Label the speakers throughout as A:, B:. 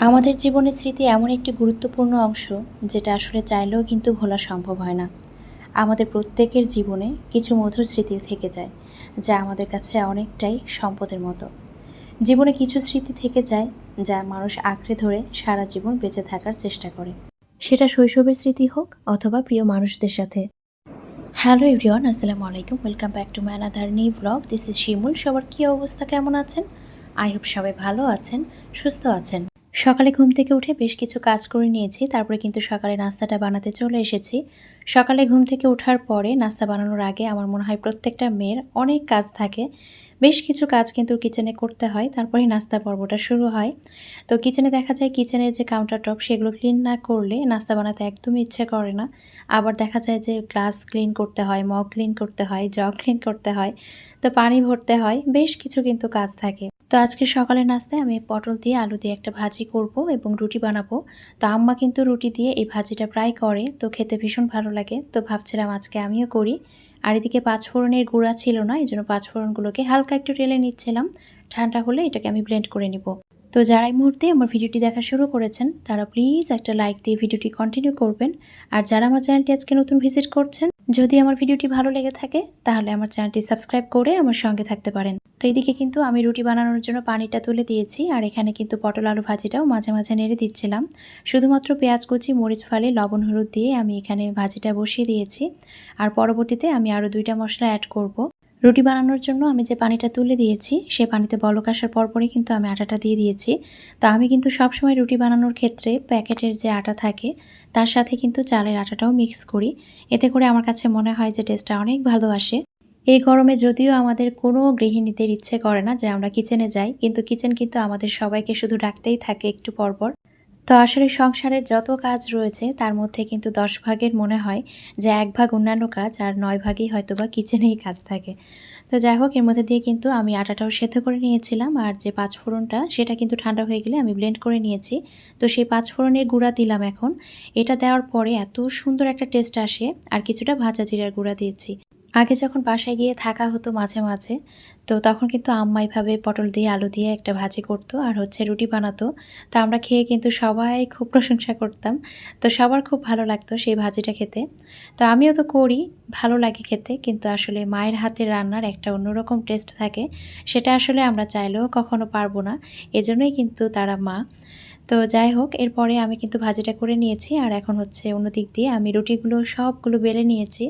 A: আমাদের জীবনের স্মৃতি এমন একটি গুরুত্বপূর্ণ অংশ যেটা আসলে চাইলেও কিন্তু ভোলা সম্ভব হয় না। আমাদের প্রত্যেকের জীবনে কিছু মধুর স্মৃতি থেকে যায়, যা আমাদের কাছে অনেকটাই সম্পদের মতো। জীবনে কিছু স্মৃতি থেকে যায়, যা মানুষ আঁকড়ে ধরে সারা জীবন বেঁচে থাকার চেষ্টা করে। সেটা শৈশবের স্মৃতি হোক অথবা প্রিয় মানুষদের সাথে। হ্যালো এভরিওয়ান, আসসালামু আলাইকুম। Welcome back to my another new blog. This is Shimul. সবার কী অবস্থা? কেমন আছেন? আই হোপ সবাই ভালো আছেন, সুস্থ আছেন। সকালে ঘুম থেকে উঠে বেশ কিছু কাজ করে নিয়েছি, তারপরে কিন্তু সকালে নাস্তাটা বানাতে চলে এসেছি। সকালে ঘুম থেকে ওঠার পরে নাস্তা বানানোর আগে আমার মনে হয় প্রত্যেকটা মেয়ের অনেক কাজ থাকে। বেশ কিছু কাজ কিন্তু কিচেনে করতে হয় তারপরে নাস্তা পর্বটা শুরু হয়। তো কিচেনে দেখা যায় কিচেনের যে কাউন্টার টপ সেগুলো ক্লিন না করলে নাস্তা বানাতে একদমই ইচ্ছে করে না। আবার দেখা যায় যে গ্লাস ক্লিন করতে হয়, মগ ক্লিন করতে হয়, জগ ক্লিন করতে হয়, তো পানি ভরতে হয়, বেশ কিছু কিন্তু কাজ থাকে। তো আজকে সকালের নাস্তায় আমি পটল দিয়ে, আলু দিয়ে একটা ভাজি করব এবং রুটি বানাবো। তো আম্মা কিন্তু রুটি দিয়ে এই ভাজিটা প্রায় করে, তো খেতে ভীষণ ভালো লাগে। তো ভাবছিলাম আজকে আমিও করি। আর এদিকে পাঁচফোড়নের গুঁড়া ছিল না এই জন্য পাঁচফোড়নগুলোকে হালকা একটু টেলে নিচ্ছিলাম। ঠান্ডা হলে এটাকে আমি ব্লেন্ড করে নিব। তো যারা এই মুহূর্তে আমার ভিডিওটি দেখা শুরু করেছেন, তারা প্লিজ একটা লাইক দিয়ে ভিডিওটি কন্টিনিউ করবেন। আর যারা আমার চ্যানেলটি আজকে নতুন ভিজিট করছেন, যদি আমার ভিডিওটি ভালো লেগে থাকে, তাহলে আমার চ্যানেলটি সাবস্ক্রাইব করে আমার সঙ্গে থাকতে পারেন। তো এইদিকে কিন্তু আমি রুটি বানানোর জন্য পানিটা তুলে দিয়েছি, আর এখানে কিন্তু পটল আলু ভাজিটাও মাঝে মাঝে নেড়ে দিচ্ছিলাম। শুধুমাত্র পেঁয়াজ কুচি, মরিচ ফালে, লবণ হলুদ দিয়ে আমি এখানে ভাজিটা বসিয়ে দিয়েছি। আর পরবর্তীতে আমি আরও দুইটা মশলা অ্যাড করব। রুটি বানানোর জন্য আমি যে পানিটা তুলে দিয়েছি, সে পানিতে বলক আসার পরপরই কিন্তু আমি আটাটা দিয়ে দিয়েছি। তো আমি কিন্তু সবসময় রুটি বানানোর ক্ষেত্রে প্যাকেটের যে আটা থাকে, তার সাথে কিন্তু চালের আটাটাও মিক্স করি। এতে করে আমার কাছে মনে হয় যে টেস্টটা অনেক ভালো আসে। এই গরমে যদিও আমাদের কোনো গৃহিণীদের ইচ্ছে করে না যে আমরা কিচেনে যাই, কিন্তু কিচেন কিন্তু আমাদের সবাইকে শুধু ডাকতেই থাকে একটু পরপর। তো আসলে সংসারের যত কাজ রয়েছে, তার মধ্যে কিন্তু দশ ভাগের মনে হয় যে এক ভাগ অন্যান্য কাজ আর নয় ভাগই হয়তো বা কিচেনেই কাজ থাকে। তো যাই হোক, এর মধ্যে দিয়ে কিন্তু আমি আটাটাও সেদ্ধ করে নিয়েছিলাম আর যে পাঁচফোড়নটা সেটা কিন্তু ঠান্ডা হয়ে গেলে আমি ব্লেন্ড করে নিয়েছি। তো সেই পাঁচফোড়নের গুঁড়া দিলাম এখন। এটা দেওয়ার পরে এত সুন্দর একটা টেস্ট আসে আর কিছুটা ভাজা জিরার গুঁড়া দিয়েছি। আগে যখন বাসায় গিয়ে থাকা হতো মাঝে মাঝে, তো তখন কিন্তু আম্মা এইভাবে পটল দিয়ে আলু দিয়ে একটা ভাজি করতো আর হচ্ছে রুটি বানাতো। তো আমরা খেয়ে কিন্তু সবাই খুব প্রশংসা করতাম। তো সবার খুব ভালো লাগতো সেই ভাজিটা খেতে। তো আমিও তো করি, ভালো লাগে খেতে, কিন্তু আসলে মায়ের হাতের রান্নার একটা অন্যরকম টেস্ট থাকে। সেটা আসলে আমরা চাইলেও কখনো পারব না। এজন্যই কিন্তু তারা মা। তো যাই হোক, এরপরে আমি কিন্তু ভাজিটা করে নিয়েছি। আর এখন হচ্ছে অন্য দিক দিয়ে আমি রুটিগুলো সবগুলো বেলে নিয়েছি।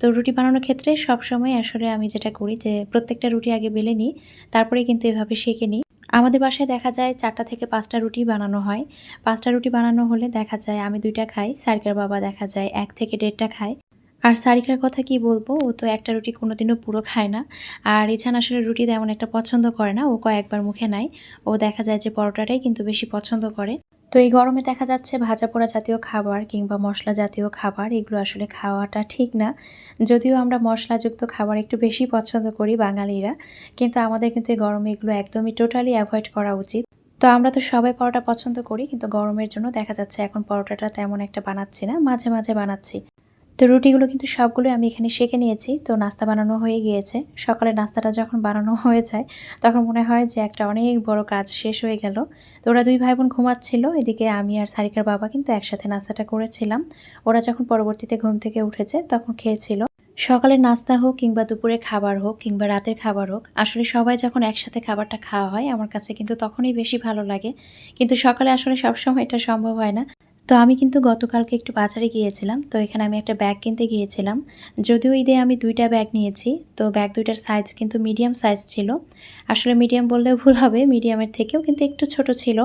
A: তো রুটি বানানোর ক্ষেত্রে সবসময় আসলে আমি যেটা করি যে প্রত্যেকটা রুটি আগে বেলে নিই, তারপরে কিন্তু এভাবে শেখে নিই। আমাদের বাসায় দেখা যায় চারটা থেকে পাঁচটা রুটি বানানো হয়। পাঁচটা রুটি বানানো হলে দেখা যায় আমি দুইটা খাই, সারিকার বাবা দেখা যায় এক থেকে দেড়টা খায়। আর সারিকার কথা কি বলব? ও তো একটা রুটি কোনোদিনও পুরো খায় না। আর এছাড়া আসলে রুটি তেমন একটা পছন্দ করে না, ও কয়েকবার মুখে নেয়। ও দেখা যায় যে পরোটাটাই কিন্তু বেশি পছন্দ করে। তো এই গরমে দেখা যাচ্ছে ভাজা পোড়া জাতীয় খাবার কিংবা মশলা জাতীয় খাবার, এগুলো আসলে খাওয়াটা ঠিক না। যদিও আমরা মশলাযুক্ত খাবার একটু বেশি পছন্দ করি বাঙালিরা, কিন্তু আমাদের কিন্তু এই গরমে এগুলো একদমই টোটালি অ্যাভয়েড করা উচিত। তো আমরা তো সবাই পরোটা পছন্দ করি, কিন্তু গরমের জন্য দেখা যাচ্ছে এখন পরোটাটা তেমন একটা বানাচ্ছি না, মাঝে মাঝে বানাচ্ছি। তো রুটিগুলো কিন্তু সবগুলো আমি এখানে শেখে নিয়েছি। তো নাস্তা বানানো হয়ে গিয়েছে। সকালে নাস্তাটা যখন বানানো হয়ে যায়, তখন মনে হয় যে একটা অনেক বড় কাজ শেষ হয়ে গেল। তো ওরা দুই ভাই বোন ঘুমাচ্ছিল। এদিকে আমি আর সারিকার বাবা কিন্তু একসাথে নাস্তাটা করেছিলাম। ওরা যখন পরবর্তীতে ঘুম থেকে উঠেছে, তখন খেয়েছিল। সকালের নাস্তা হোক কিংবা দুপুরে খাবার হোক কিংবা রাতের খাবার হোক, আসলে সবাই যখন একসাথে খাবারটা খাওয়া হয়, আমার কাছে কিন্তু তখনই বেশি ভালো লাগে। কিন্তু সকালে আসলে সবসময় এটা সম্ভব হয় না। তো আমি কিন্তু গতকালকে একটু বাজারে গিয়েছিলাম, তো এখানে আমি একটা ব্যাগ কিনতে গিয়েছিলাম। যদিও ঈদে আমি দুইটা ব্যাগ নিয়েছি, তো ব্যাগ দুইটার সাইজ কিন্তু মিডিয়াম সাইজ ছিল। আসলে মিডিয়াম বললেও ভুল হবে মিডিয়ামের থেকেও কিন্তু একটু ছোট ছিল।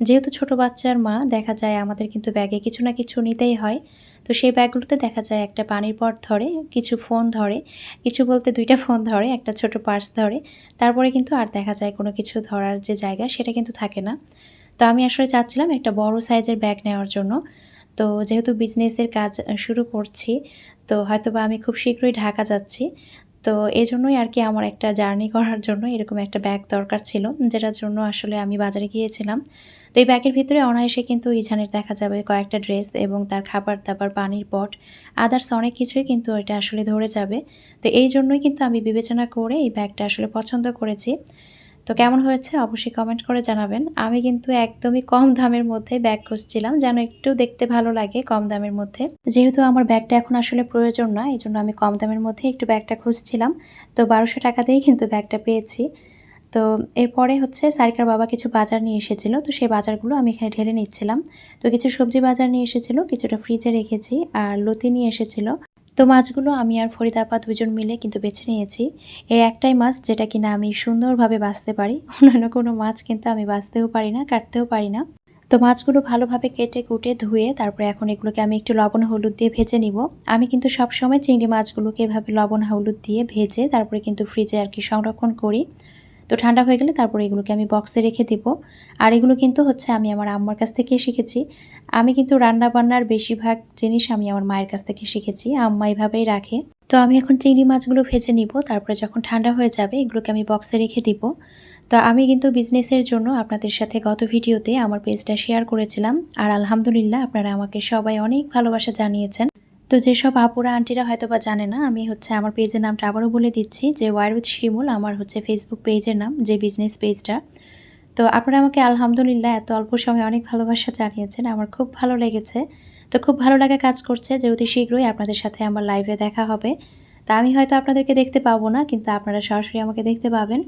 A: যেহেতু ছোট বাচ্চার মা, দেখা যায় আমাদের কিন্তু ব্যাগে কিছু না কিছু নিতেই হয়। তো সেই ব্যাগগুলোতে দেখা যায় একটা পানির পট ধরে, কিছু ফোন ধরে, কিছু বলতে দুইটা ফোন ধরে, একটা ছোট পার্স ধরে। তারপরে কিন্তু আর দেখা যায় কোনো কিছু ধরার যে জায়গা, সেটা কিন্তু থাকে না। তো আমি আসলে চাচ্ছিলাম একটা বড় সাইজের ব্যাগ নেওয়ার জন্য। তো যেহেতু বিজনেসের কাজ শুরু করছি, তো হয়তো বা আমি খুব শীঘ্রই ঢাকা যাচ্ছি। তো এই জন্যই আর কি আমার একটা জার্নি করার জন্য এরকম একটা ব্যাগ দরকার ছিল, যেটার জন্য আসলে আমি বাজারে গিয়েছিলাম। তো এই ব্যাগের ভিতরে অনায়াসে কিন্তু ইঝানের দেখা যাবে, কয়েকটা ড্রেস এবং তার খাবার দাবার, পানির পট আদার্স অনেক কিছুই কিন্তু এটা আসলে ধরে যাবে। তো এই জন্যই কিন্তু আমি বিবেচনা করে এই ব্যাগটা আসলে পছন্দ করেছি। তো কেমন হয়েছে? অবশ্যই কমেন্ট করে জানাবেন। আমি কিন্তু একদমই কম দামের মধ্যে ব্যাগ খুঁজছিলাম, যেন একটু দেখতে ভালো লাগে কম দামের মধ্যে। যেহেতু আমার ব্যাগটা এখন আসলে প্রয়োজন না এই জন্য আমি কম দামের মধ্যে একটু ব্যাগটা খুঁজছিলাম। তো বারোশো টাকাতেই কিন্তু ব্যাগটা পেয়েছি। তো এরপরে হচ্ছে সারিকার বাবা কিছু বাজার নিয়ে এসেছিল, তো সেই বাজারগুলো আমি এখানে ঢেলে নিচ্ছিলাম। তো কিছু সবজি বাজার নিয়ে এসেছিল, কিছুটা ফ্রিজে রেখেছি, আর লতি নিয়ে এসেছিল। তো মাছগুলো আমি আর ফরিদ আপা দুজন মিলে কিন্তু বেছে নিয়েছি। এই একটাই মাছ যেটা কিনা আমি সুন্দরভাবে বাঁচতে পারি। অন্যান্য কোনো মাছ কিন্তু আমি বাঁচতেও পারি না, কাটতেও পারি না। তো মাছগুলো ভালোভাবে কেটে কুটে ধুয়ে তারপরে এখন এগুলোকে আমি একটু লবণ হলুদ দিয়ে ভেজে নিব। আমি কিন্তু সবসময় চিংড়ি মাছগুলোকে এভাবে লবণ হলুদ দিয়ে ভেজে তারপরে কিন্তু ফ্রিজে আর কি সংরক্ষণ করি। তো ঠান্ডা হয়ে গেলে তারপরে এগুলোকে আমি বক্সে রেখে দিব। আর এগুলো কিন্তু হচ্ছে আমি আমার আম্মার কাছ থেকে শিখেছি। আমি কিন্তু রান্না বান্নার বেশিরভাগ জিনিস আমি আমার মায়ের কাছ থেকে শিখেছি, আম্মা এভাবেই রাখে। তো আমি এখন চিংড়ি মাছগুলো ভেজে নিব, তারপরে যখন ঠান্ডা হয়ে যাবে এগুলোকে আমি বক্সে রেখে দিব। তো আমি কিন্তু বিজনেসের জন্য আপনাদের সাথে গত ভিডিওতে আমার পেজটা শেয়ার করেছিলাম। আর আলহামদুলিল্লাহ আপনারা আমাকে সবাই অনেক ভালোবাসা জানিয়েছেন। তো যেসব আপুরা, আন্টিরা হয়তো বা জানে না, আমি হচ্ছে আমার পেজের নামটা আবারও বলে দিচ্ছি, যে ওয়ার উইথ শিমুল আমার হচ্ছে ফেসবুক পেজের নাম, যে বিজনেস পেজটা। তো আপনারা আমাকে আলহামদুলিল্লাহ এত অল্প সময়ে অনেক ভালোবাসা জানিয়েছেন, আমার খুব ভালো লেগেছে। তো খুব ভালো লাগা কাজ করছে, যে অতি শীঘ্রই আপনাদের সাথে আমার লাইভে দেখা হবে। তা আমি হয়তো আপনাদেরকে দেখতে পাবো না, কিন্তু আপনারা সরাসরি আমাকে দেখতে পাবেন।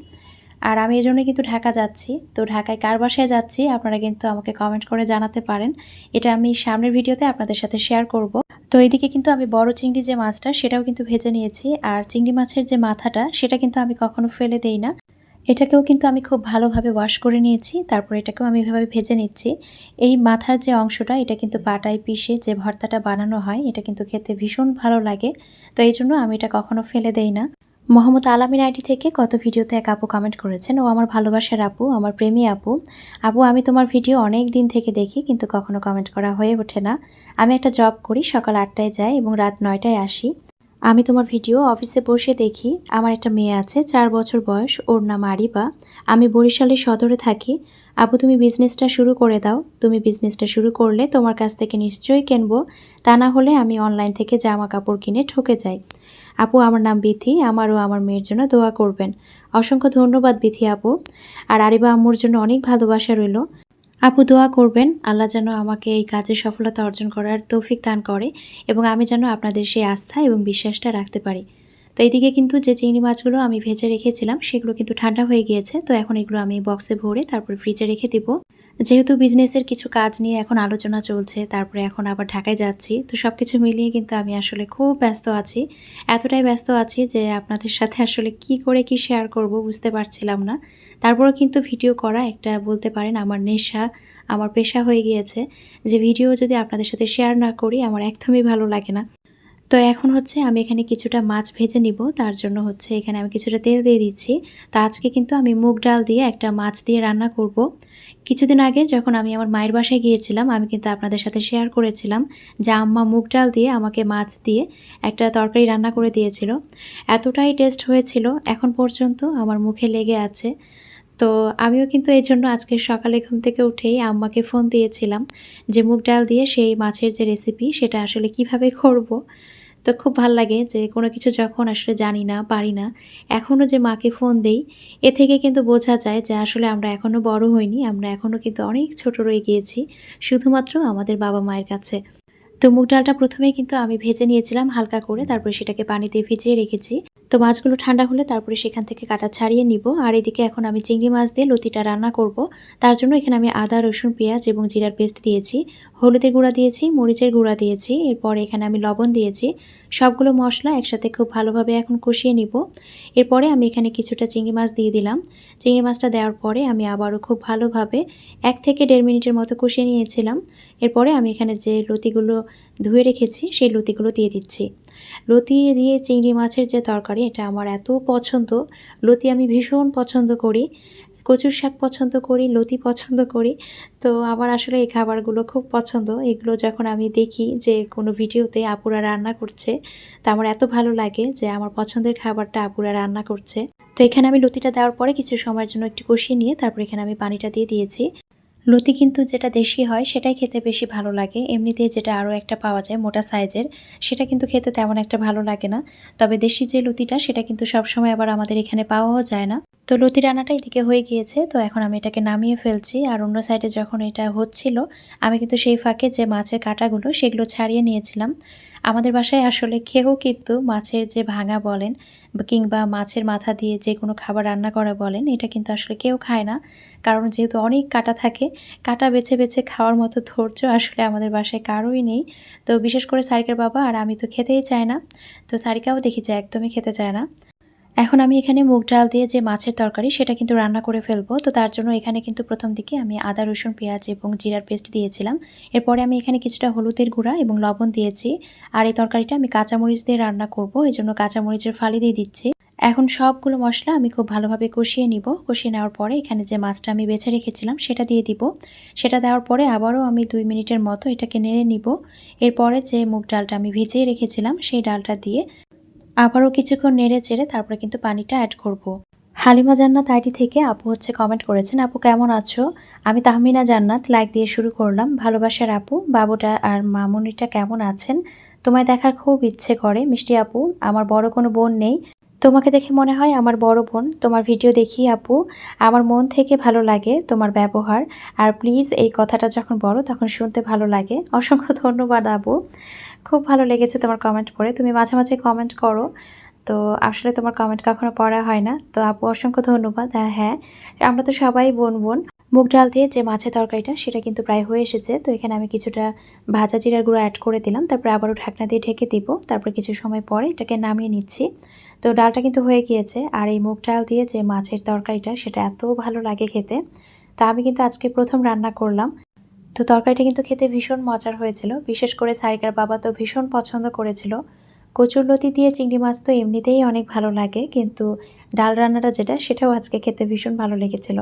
A: আর আমি এই জন্য কিন্তু ঢাকা যাচ্ছি। তো ঢাকায় কার বাসায় যাচ্ছি আপনারা কিন্তু আমাকে কমেন্ট করে জানাতে পারেন। এটা আমি সামনের ভিডিওতে আপনাদের সাথে শেয়ার করব। তো এইদিকে কিন্তু আমি বড় চিংড়ি যে মাছটা, সেটাও কিন্তু ভেজে নিয়েছি। আর চিংড়ি মাছের যে মাথাটা, সেটা কিন্তু আমি কখনো ফেলে দেই না। এটাকেও কিন্তু আমি খুব ভালোভাবে ওয়াশ করে নিয়েছি। তারপর এটাকেও আমি এভাবে ভেজে নিচ্ছি। এই মাথার যে অংশটা, এটা কিন্তু পাটায় পিষে যে ভর্তাটা বানানো হয়, এটা কিন্তু খেতে ভীষণ ভালো লাগে। তো এই জন্য আমি এটা কখনো ফেলে দেই না। মোহাম্মদ আলামিন আইডি থেকে কত ভিডিওতে এক আপু কমেন্ট করেছেন? ও আমার ভালোবাসার আপু, আমার প্রেমী আপু। আপু, আমি তোমার ভিডিও অনেক দিন থেকে দেখি, কিন্তু কখনো কমেন্ট করা হয়ে ওঠে না। আমি একটা জব করি, সকাল আটটায় যাই এবং রাত নয়টায় আসি। আমি তোমার ভিডিও অফিসে বসে দেখি। আমার একটা মেয়ে আছে, চার বছর বয়স, ওর নাম আরিবা। আমি বরিশালের সদরে থাকি। আপু, তুমি বিজনেসটা শুরু করে দাও। তুমি বিজনেসটা শুরু করলে তোমার কাছ থেকে নিশ্চয়ই কিনবো। তা না হলে আমি অনলাইন থেকে জামা কাপড় কিনে ঠকে যাই। আপু, আমার নাম বিথি। আমারও আমার মেয়ের জন্য দোয়া করবেন। অসংখ্য ধন্যবাদ বিথি আপু। আর আরিবা আম্মুর জন্য অনেক ভালোবাসা রইল। আপু, দোয়া করবেন। আল্লাহ যেন আমাকে এই কাজে সফলতা অর্জন করার তৌফিক দান করে এবং আমি যেন আপনাদের সেই আস্থা এবং বিশ্বাসটা রাখতে পারি। তো এইদিকে কিন্তু যে চিংড়ি মাছগুলো আমি ভেজে রেখেছিলাম, সেগুলো কিন্তু ঠান্ডা হয়ে গিয়েছে। তো এখন এগুলো আমি বক্সে ভরে তারপর ফ্রিজে রেখে দিব। যেহেতু বিজনেসের কিছু কাজ নিয়ে এখন আলোচনা চলছে, তারপরে এখন আবার ঢাকায় যাচ্ছি, তো সব কিছু মিলিয়ে কিন্তু আমি আসলে খুব ব্যস্ত আছি। এতটাই ব্যস্ত আছি যে আপনাদের সাথে আসলে কি করে কি শেয়ার করব বুঝতে পারছিলাম না। তারপরেও কিন্তু ভিডিও করা একটা বলতে পারেন আমার নেশা, আমার পেশা হয়ে গিয়েছে। যে ভিডিও যদি আপনাদের সাথে শেয়ার না করি, আমার একদমই ভালো লাগে না। তো এখন হচ্ছে আমি এখানে কিছুটা মাছ ভেজে নিব। তার জন্য হচ্ছে এখানে আমি কিছুটা তেল দিয়ে দিচ্ছি। তো আজকে কিন্তু আমি মুগ ডাল দিয়ে একটা মাছ দিয়ে রান্না করব। কিছুদিন আগে যখন আমি আমার মায়ের বাসায় গিয়েছিলাম, আমি কিন্তু আপনাদের সাথে শেয়ার করেছিলাম যে আম্মা মুগ ডাল দিয়ে আমাকে মাছ দিয়ে একটা তরকারি রান্না করে দিয়েছিল। এতটাই টেস্ট হয়েছিল। এখন পর্যন্ত আমার মুখে লেগে আছে। তো আমিও কিন্তু এই জন্য আজকে সকালে ঘুম থেকে উঠেই আম্মাকে ফোন দিয়েছিলাম যে মুগ ডাল দিয়ে সেই মাছের যে রেসিপি সেটা আসলে কীভাবে করব। তো খুব ভালো লাগে যে কোনো কিছু যখন আসলে জানি না, পারি না এখনও যে মাকে ফোন দেই, এ থেকে কিন্তু বোঝা যায় যে আসলে আমরা এখনও বড় হইনি, আমরা এখনও কিন্তু অনেক ছোট রয়ে গিয়েছি, শুধুমাত্র আমাদের বাবা মায়ের কাছে। তো মুগ ডালটা প্রথমে কিন্তু আমি ভেজে নিয়েছিলাম হালকা করে, তারপরে সেটাকে পানিতে ভিজিয়ে রেখেছি। তো মাছগুলো ঠান্ডা হলে তারপরে সেখান থেকে কাটা ছাড়িয়ে নিব। আর এদিকে এখন আমি চিংড়ি মাছ দিয়ে লতিটা রান্না করব। তার জন্য এখানে আমি আদা, রসুন, পেঁয়াজ এবং জিরার পেস্ট দিয়েছি। হলুদের গুঁড়া দিয়েছি, মরিচের গুঁড়া দিয়েছি, এরপর এখানে আমি লবণ দিয়েছি। সবগুলো মশলা একসাথে খুব ভালোভাবে এখন কষিয়ে নিব। এরপরে আমি এখানে কিছুটা চিংড়ি মাছ দিয়ে দিলাম। চিংড়ি মাছটা দেওয়ার পরে আমি আবারও খুব ভালোভাবে এক থেকে দেড় মিনিটের মতো কষিয়ে নিয়েছিলাম। এরপরে আমি এখানে যে লতিগুলো ধুয়ে রেখেছি, সেই লতিগুলো দিয়ে দিচ্ছি। লতি দিয়ে চিংড়ি মাছের যে তরকারি, এটা আমার এত পছন্দ। লতি আমি ভীষণ পছন্দ করি, কচুর শাক পছন্দ করি, লতি পছন্দ করি। তো আমার আসলে এই খাবারগুলো খুব পছন্দ। এগুলো যখন আমি দেখি যে কোনো ভিডিওতে আপুরা রান্না করছে, তো আমার এত ভালো লাগে যে আমার পছন্দের খাবারটা আপুরা রান্না করছে। তো এখানে আমি লতিটা দেওয়ার পরে কিছু সময়ের জন্য একটু কষিয়ে নিয়ে তারপর এখানে আমি পানিটা দিয়ে দিয়েছি। লতি কিন্তু যেটা দেশি হয়, সেটাই খেতে বেশি ভালো লাগে। এমনিতেই যেটা আরও একটা পাওয়া যায় মোটা সাইজের, সেটা কিন্তু খেতে তেমন একটা ভালো লাগে না। তবে দেশি যে লতিটা, সেটা কিন্তু সবসময় আবার আমাদের এখানে পাওয়াও যায় না। তো লতি রান্নাটা এদিকে হয়ে গিয়েছে, তো এখন আমি এটাকে নামিয়ে ফেলছি। আর অন্য সাইডে যখন এটা হচ্ছিল, আমি কিন্তু সেই ফাঁকে যে মাছের কাঁটাগুলো সেগুলো ছাড়িয়ে নিয়েছিলাম। আমাদের বাসায় আসলে খেয়েও কিন্তু মাছের যে ভাঙা বলেন, কিংবা মাছের মাথা দিয়ে যে কোনো খাবার রান্না করা বলেন, এটা কিন্তু আসলে কেউ খায় না। কারণ যেহেতু অনেক কাটা থাকে, কাটা বেছে বেছে খাওয়ার মতো ধৈর্য আসলে আমাদের বাসায় কারোই নেই। তো বিশেষ করে সারিকার বাবা আর আমি তো খেতেই চাই না। তো সারিকাও দেখি যে একদমই খেতে চায় না। এখন আমি এখানে মুগ ডাল দিয়ে যে মাছের তরকারি, সেটা কিন্তু রান্না করে ফেলব। তো তার জন্য এখানে কিন্তু প্রথম দিকে আমি আদা, রসুন, পেঁয়াজ এবং জিরার পেস্ট দিয়েছিলাম। এরপরে আমি এখানে কিছুটা হলুদের গুঁড়া এবং লবণ দিয়েছি। আর এই তরকারিটা আমি কাঁচামরিচ দিয়ে রান্না করব, এই জন্য কাঁচামরিচের ফালি দিয়ে দিচ্ছি। এখন সবগুলো মশলা আমি খুব ভালোভাবে কষিয়ে নিব। কষিয়ে নেওয়ার পরে এখানে যে মাছটা আমি বেছে রেখেছিলাম, সেটা দিয়ে দিব। সেটা দেওয়ার পরে আবারও আমি দুই মিনিটের মতো এটাকে নেড়ে নিব। এরপরে যে মুগ ডালটা আমি ভিজিয়ে রেখেছিলাম, সেই ডালটা দিয়ে আবারও কিছুক্ষণ নেড়ে চেড়ে তারপরে কিন্তু পানিটা অ্যাড করব। হালিমা জান্নাত আইডি থেকে আপু হচ্ছে কমেন্ট করেছেন, আপু কেমন আছো? আমি তাহমিনা জান্নাত লাইক দিয়ে শুরু করলাম। ভালোবাসার আপু, বাবুটা আর মামুনিটা কেমন আছেন? তোমায় দেখার খুব ইচ্ছে করে। মিষ্টি আপু, আমার বড় কোনো বোন নেই তোমাকে দেখে মনে হয় আমার বড় বোন। তোমার ভিডিও দেখি আপু। আমার মন থেকে ভালো লাগে তোমার ব্যবহার। আর প্লিজ এই কথাটা যখন বলো, তখন শুনতে ভালো লাগে। অসংখ্য ধন্যবাদ আপু। খুব ভালো লেগেছে তোমার কমেন্ট পড়ে। তুমি মাঝে মাঝে কমেন্ট করো। তো আসলে তোমার কমেন্ট কখনো পড়া হয় না। তো আপু, অসংখ্য ধন্যবাদ। আর হ্যাঁ আমরা তো সবাই বোন বোন। মুগ ডাল দিয়ে যে মাছের তরকারিটা, সেটা কিন্তু প্রায় হয়ে এসেছে। তো এখানে আমি কিছুটা ভাজা জিরার গুঁড়ো অ্যাড করে দিলাম। তারপরে আবারও ঢাকনা দিয়ে ঢেকে দিব। তারপর কিছু সময় পরে এটাকে নামিয়ে নিচ্ছি। তো ডালটা কিন্তু হয়ে গিয়েছে। আর এই মুগ ডাল দিয়ে যে মাছের তরকারিটা, সেটা এত ভালো লাগে খেতে। তা আমি কিন্তু আজকে প্রথম রান্না করলাম। তো তরকারিটা কিন্তু খেতে ভীষণ মজার হয়েছিল। বিশেষ করে সারিকার বাবা তো ভীষণ পছন্দ করেছিল। কচুর লতি দিয়ে চিংড়ি মাছ তো এমনিতেই অনেক ভালো লাগে। কিন্তু ডাল রান্নাটা যেটা, সেটাও আজকে খেতে ভীষণ ভালো লেগেছিল।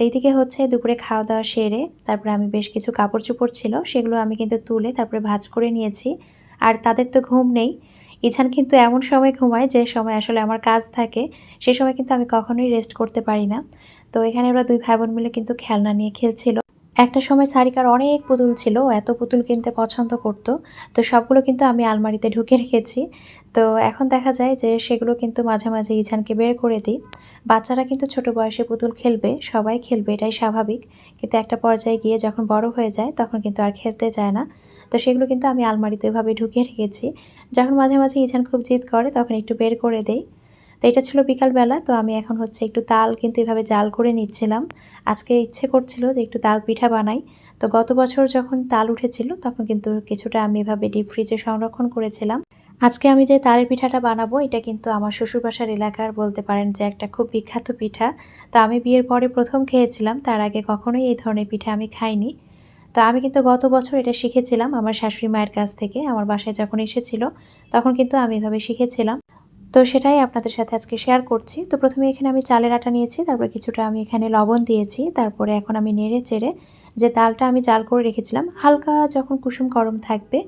A: তো থেকে হচ্ছে দুপুরে খাওয়া দাওয়া সেরে তারপরে আমি বেশ কিছু কাপড় চোপড় ছিল, সেগুলো আমি কিন্তু তুলে তারপরে ভাজ করে নিয়েছি। আর তাদের তো ঘুম নেই। ইছান কিন্তু এমন সময় ঘুমায় যে সময় আসলে আমার কাজ থাকে, সে সময় কিন্তু আমি কখনোই রেস্ট করতে পারি না। তো এখানে ওরা দুই ভাই বোন মিলে কিন্তু খেলনা নিয়ে খেলছিল। একটা সময় সারিকার অনেক পুতুল ছিল, এত পুতুল কিনতে পছন্দ করত। তো সবগুলো কিন্তু আমি আলমারিতে ঢুকে রেখেছি। তো এখন দেখা যায় যে সেগুলো কিন্তু মাঝে মাঝে ইছানকে বের করে দিই। বাচ্চারা কিন্তু ছোট বয়সে পুতুল খেলবে, সবাই খেলবে, এটাই স্বাভাবিক। কিন্তু একটা পর্যায়ে গিয়ে যখন বড় হয়ে যায়, তখন কিন্তু আর খেলতে যায় না। তো সেগুলো কিন্তু আমি আলমারিতে এভাবে ঢুকিয়ে রেখেছি। যখন মাঝে মাঝে ইছান খুব জিদ করে, তখন একটু বের করে দেই। তো এটা ছিল বিকালবেলা, তো আমি এখন হচ্ছে একটু তাল কিন্তু এভাবে জাল করে নিচ্ছিলাম। আজকে ইচ্ছে করছিল যে একটু তাল পিঠা বানাই। তো গত বছর যখন তাল উঠেছিল, তখন কিন্তু কিছুটা আমি এভাবে ডিপ ফ্রিজে সংরক্ষণ করেছিলাম। আজকে আমি যে তালের পিঠাটা বানাবো, এটা কিন্তু আমার শ্বশুরবাসার এলাকার বলতে পারেন যে একটা খুব বিখ্যাত পিঠা। তো আমি বিয়ের পরে প্রথম খেয়েছিলাম, তার আগে কখনোই এই ধরনের পিঠা আমি খাইনি। তো আমি কিন্তু গত বছর এটা শিখেছিলাম আমার শাশুড়ি মায়ের কাছ থেকে, আমার বাসায় যখন এসেছিল, তখন কিন্তু আমি এভাবে শিখেছিলাম। তো সেটাই আপনাদের সাথে আজকে শেয়ার করছি। তো প্রথমে এখানে আমি চালের আটা নিয়েছি, তারপর কিছুটা আমি এখানে লবণ দিয়েছি, তারপরে এখন আমি নেড়ে চেড়ে যে তালটা আমি জাল করে রেখেছিলাম, হালকা যখন কুসুম গরম থাকবে,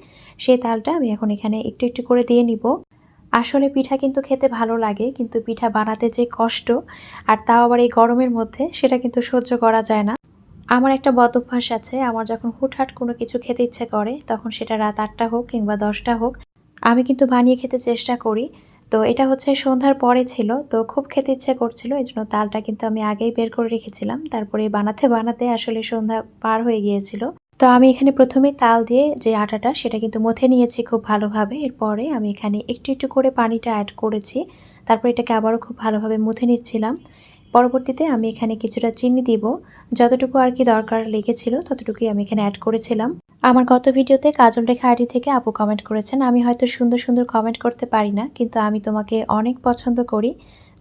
A: সেই তালটা আমি এখন এখানে একটু একটু করে দিয়ে নিব। আসলে পিঠা কিন্তু খেতে ভালো লাগে, কিন্তু পিঠা বানাতে যে কষ্ট, আর তাও আবার এই গরমের মধ্যে, সেটা কিন্তু সহ্য করা যায় না। আমার একটা বদ অভ্যাস আছে, আমার যখন হুটহাট কোনো কিছু খেতে ইচ্ছে করে, তখন সেটা রাত আটটা হোক কিংবা দশটা হোক, আমি কিন্তু বানিয়ে খেতে চেষ্টা করি। তো এটা হচ্ছে সন্ধ্যার পরে ছিল, তো খুব খেতে ইচ্ছে করছিল এই জন্য তালটা কিন্তু আমি আগেই বের করে রেখেছিলাম। তারপরে বানাতে বানাতে আসলে সন্ধ্যা পার হয়ে গিয়েছিল। তো আমি এখানে প্রথমে তাল দিয়ে যে আটাটা, সেটা কিন্তু মথে নিয়েছি খুব ভালোভাবে। এরপরে আমি এখানে একটু একটু করে পানিটা অ্যাড করেছি। তারপর এটাকে আবারও খুব ভালোভাবে মুথে নিচ্ছিলাম। পরবর্তীতে আমি এখানে কিছুটা চিনি দিব। যতটুকু আর কি দরকার লেগেছিল ততটুকুই আমি এখানে অ্যাড করেছিলাম। আমার গত ভিডিওতে কাজল রেখা আইডি থেকে আপু কমেন্ট করেছেন। আমি হয়তো সুন্দর সুন্দর কমেন্ট করতে পারি না, কিন্তু আমি তোমাকে অনেক পছন্দ করি।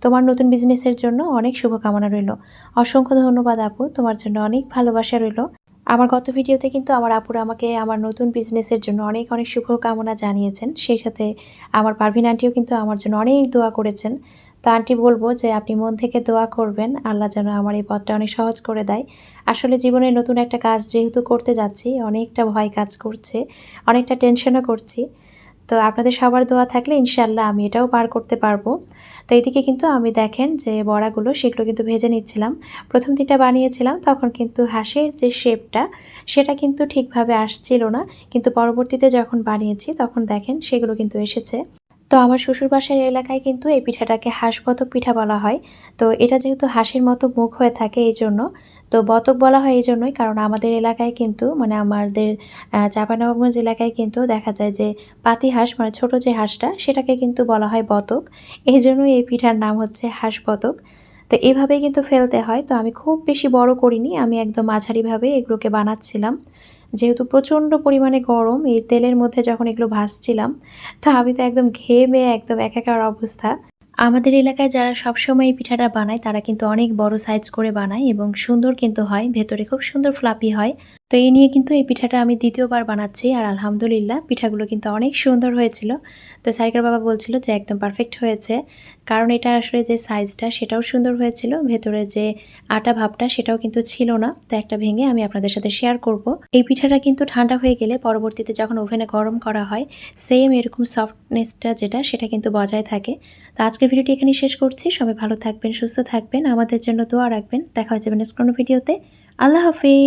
A: তোমার নতুন বিজনেসের জন্য অনেক শুভকামনা রইল। অসংখ্য ধন্যবাদ আপু, তোমার জন্য অনেক ভালোবাসা রইল। আমার গত ভিডিওতে কিন্তু আমার আপুরা আমাকে আমার নতুন বিজনেসের জন্য অনেক অনেক শুভকামনা জানিয়েছেন। সেই সাথে আমার পারভিন আন্টিও কিন্তু আমার জন্য অনেক দোয়া করেছেন। তো আন্টি বলব যে আপনি মন থেকে দোয়া করবেন। আল্লাহ যেন আমার এই পথটা অনেক সহজ করে দেয়। আসলে জীবনে নতুন একটা কাজ যেহেতু করতে যাচ্ছি, অনেকটা ভয় কাজ করছে, অনেকটা টেনশনও করছি। তো আপনাদের সবার দোয়া থাকলে ইনশাল্লাহ আমি এটাও পার করতে পারব। তো এইদিকে কিন্তু আমি দেখেন যে বড়াগুলো সেগুলো কিন্তু ভেজে নিচ্ছিলাম। প্রথম দিনটা বানিয়েছিলাম, তখন কিন্তু হাঁসের যে শেপটা, সেটা কিন্তু ঠিকভাবে আসছিল না। কিন্তু পরবর্তীতে যখন বানিয়েছি, তখন দেখেন সেগুলো কিন্তু এসেছে। তো আমার শ্বশুরবাসার এলাকায় কিন্তু এই পিঠাটাকে হাঁস বতক পিঠা বলা হয়। তো এটা যেহেতু হাঁসের মতো মুখ হয়ে থাকে এই জন্য তো বতক বলা হয় এই জন্যই কারণ আমাদের এলাকায় কিন্তু মানে আমাদের চাঁপানবাবগঞ্জ এলাকায় কিন্তু দেখা যায় যে পাতি হাঁস মানে ছোট যে হাঁসটা, সেটাকে কিন্তু বলা হয় বতক। এই জন্যই এই পিঠার নাম হচ্ছে হাঁস বতক তো এভাবেই কিন্তু ফেলতে হয়। তো আমি খুব বেশি বড় করিনি, আমি একদম মাঝারিভাবে এগুলোকে বানাচ্ছিলাম। যেহেতু প্রচণ্ড পরিমাণে গরম, এই তেলের মধ্যে যখন এগুলো ভাসছিলাম তো আমি তো একদম ঘেমে একদম একাকার অবস্থা। আমাদের এলাকায় যারা সবসময় এই পিঠাটা বানায়, তারা কিন্তু অনেক বড় সাইজ করে বানায় এবং সুন্দর কিন্তু হয়, ভেতরে খুব সুন্দর ফ্লাপি হয়। তো এই নিয়ে কিন্তু এই পিঠাটা আমি দ্বিতীয়বার বানাচ্ছি আর আলহামদুলিল্লাহ পিঠাগুলো কিন্তু অনেক সুন্দর হয়েছিল। তো সাইকার বাবা বলছিল যে একদম পারফেক্ট হয়েছে। কারণ এটা আসলে যে সাইজটা সেটাও সুন্দর হয়েছিল, ভেতরে যে আটা ভাবটা সেটাও কিন্তু ছিল না। তো একটা ভেঙে আমি আপনাদের সাথে শেয়ার করব। এই পিঠাটা কিন্তু ঠান্ডা হয়ে গেলে পরবর্তীতে যখন ওভেনে গরম করা হয় সেম এরকম সফটনেসটা যেটা সেটা কিন্তু বজায় থাকে। তো আজকের ভিডিওটি এখানেই শেষ করছি। সবাই ভালো থাকবেন, সুস্থ থাকবেন। আমাদের জন্য দোয়া রাখবেন। দেখা হচ্ছে নেক্সট কোনো ভিডিওতে। আল্লাহ হাফিজ।